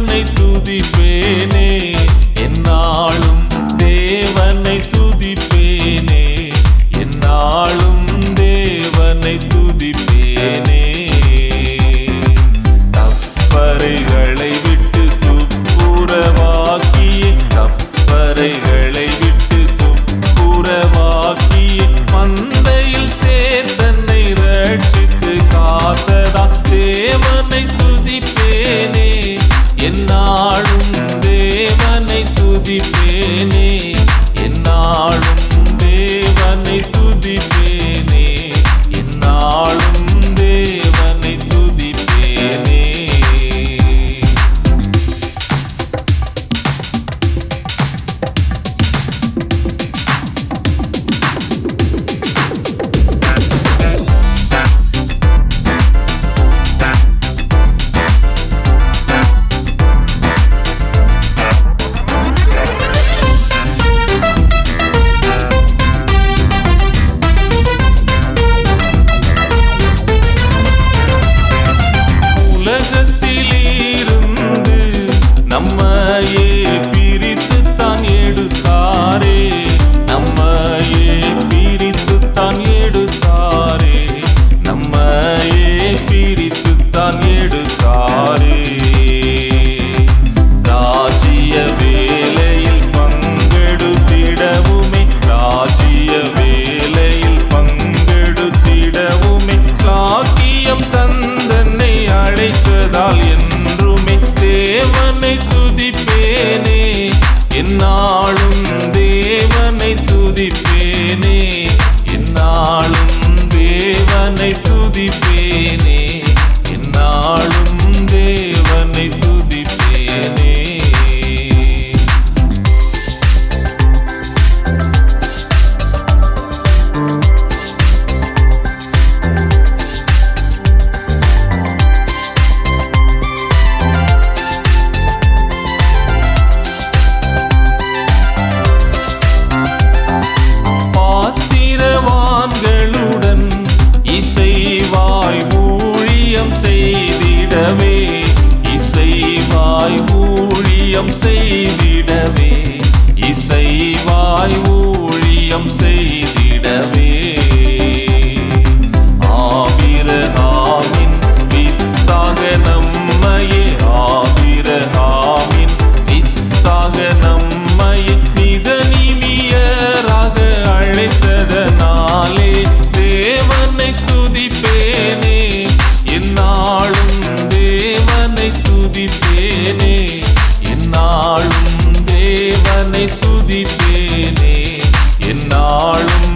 உன்னை துதிப்பேனே. நாளும் தேவனை துதிப்பேனே. என்னாலும் தேவனை துதிப்பேனே. என்னாலும்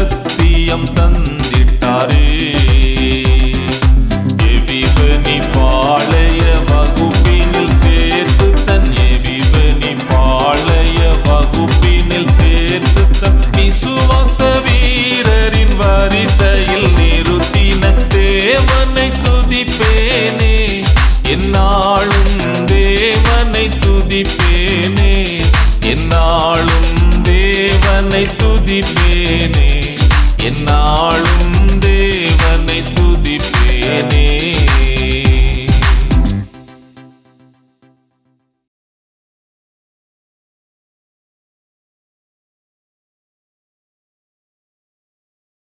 சத்தியம் தந்திட்டாரே. எபிபனி பாளைய வகுப்பினில் சேர்த்து தன் எபிபனி பாளைய வகுப்பினில் சேர்த்து தன். விசுவாச வீரரின் வரிசையில் நிறுத்தின தேவனை துதிப்பேனே. என்னாலும் தேவனை துதிப்பேனே. என்னாலும் தேவனை துதிப்பேனே. என்னாலும் தேவனை துதிப்பேனே.